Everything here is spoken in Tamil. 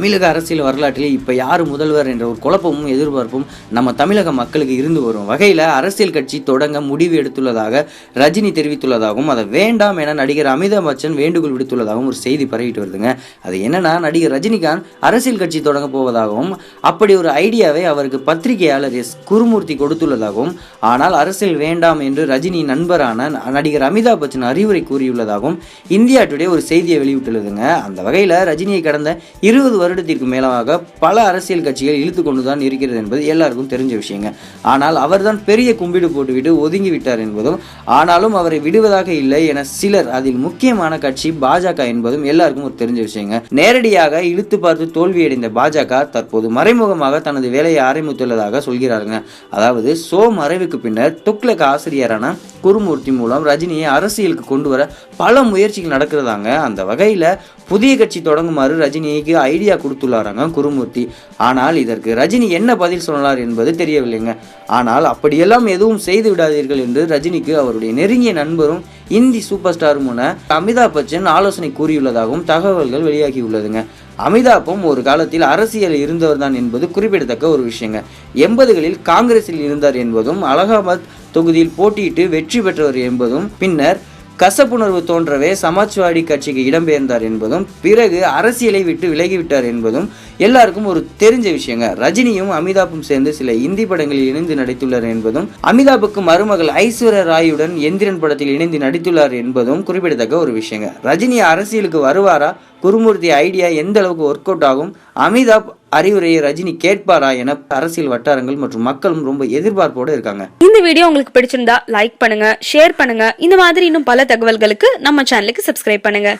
தமிழக அரசியல் வரலாற்றில் இப்போ யார் முதல்வர் என்ற ஒரு குழப்பமும் எதிர்பார்ப்பும் நம்ம தமிழக மக்களுக்கு இருந்து வரும் வகையில் அரசியல் கட்சி தொடங்க முடிவு எடுத்துள்ளதாக ரஜினி தெரிவித்துள்ளதாகவும் அதை வேண்டாம் என நடிகர் அமிதாப் பச்சன் வேண்டுகோள் விடுத்துள்ளதாகவும் ஒரு செய்தி பரவிட்டு வருதுங்க. அது என்னன்னா நடிகர் ரஜினிகாந்த் அரசியல் கட்சி தொடங்க போவதாகவும் அப்படி ஒரு ஐடியாவை அவருக்கு பத்திரிகையாளர் எஸ். குருமூர்த்தி கொடுத்துள்ளதாகவும் ஆனால் அரசியல் வேண்டாம் என்று ரஜினி நண்பரான நடிகர் அமிதாப் பச்சன் அறிவுரை கூறியுள்ளதாகவும் இந்தியா டுடே ஒரு செய்தியை வெளியிட்டுள்ளதுங்க. அந்த வகையில் ரஜினியை கடந்த இருபது வருடத்திற்கு மேலாக பல அரசியல் கட்சிகள் இழுத்து கொண்டுதான் இருக்கிறது என்பது எல்லாருக்கும் தெரிஞ்ச விஷயங்க. ஆனால் அவர்தான் பெரிய கும்பிடு போட்டுவிட்டு ஒதுங்கி விட்டார் என்பதும் ஆனாலும் அவரை விடுவதாக இல்லை என சிலர் அதில் முக்கியமான கட்சி பாஜக என்பதும் எல்லாருக்கும் ஒரு தெரிஞ்ச விஷயங்க. நேரடியாக இழுத்து பார்த்து தோல்வியடைந்த பாஜக தற்போது மறைமுகமாக தனது வேலையை ஆரம்பித்துள்ளதாக சொல்கிறாருங்க. அதாவது சோ மறைவுக்கு பின்னர் துக்ளக் ஆசிரியரான குருமூர்த்தி மூலம் ரஜினியை அரசியலுக்கு கொண்டு வர பல முயற்சிகள் நடக்கிறதாங்க. அந்த வகையில் புதிய கட்சி தொடங்குமாறு ரஜினிக்கு ஐடியா கொடுத்துள்ளாராங்க குருமூர்த்தி. ஆனால் இதற்கு ரஜினி என்ன பதில் சொன்னார் என்பது தெரியவில்லைங்க. ஆனால் அப்படியெல்லாம் எதுவும் செய்து விடாதீர்கள் என்று ரஜினிக்கு அவருடைய நெருங்கிய நண்பரும் இந்தி சூப்பர் ஸ்டாருமான அமிதாப் பச்சன் ஆலோசனை கூறியுள்ளதாகவும் தகவல்கள் வெளியாகியுள்ளதுங்க. அமிதாப்பும் ஒரு காலத்தில் அரசியல் இருந்தவர் தான் என்பது குறிப்பிடத்தக்க ஒரு விஷயங்க. எண்பதுகளில் காங்கிரஸில் இருந்தார் என்பதும் அலகாபாத் தொகுதியில் போட்டியிட்டு வெற்றி பெற்றவர் என்பதும் பின்னர் கசப்புணர்வு தோன்றவே சமாஜ்வாடி கட்சிக்கு இடம்பெயர்ந்தார் என்பதும் பிறகு அரசியலை விட்டு விலகிவிட்டார் என்பதும் எல்லாருக்கும் ஒரு தெரிஞ்ச விஷயங்க. ரஜினியும் அமிதாப்பும் சேர்ந்து சில இந்தி படங்களில் இணைந்து நடித்துள்ளார் என்பதும் அமிதாப்புக்கு மருமகள் ஐஸ்வர்யா ராயுடன் எந்திரன் படத்தில் இணைந்து நடித்துள்ளார் என்பதும் குறிப்பிடத்தக்க ஒரு விஷயங்க. ரஜினி அரசியலுக்கு வருவாரா? குருமூர்த்தி ஐடியா எந்த அளவுக்கு ஒர்க் அவுட் ஆகும்? அமிதாப் அறிவுரையை ரஜினி கேட்பாரா என அரசியல் வட்டாரங்கள் மற்றும் மக்களும் ரொம்ப எதிர்பார்ப்போடு இருக்காங்க. இந்த வீடியோ உங்களுக்கு பிடிச்சிருந்தா லைக் பண்ணுங்க ஷேர் பண்ணுங்க. இந்த மாதிரி இன்னும் பல தகவல்களுக்கு நம்ம சேனலுக்கு சப்ஸ்கிரைப் பண்ணுங்க.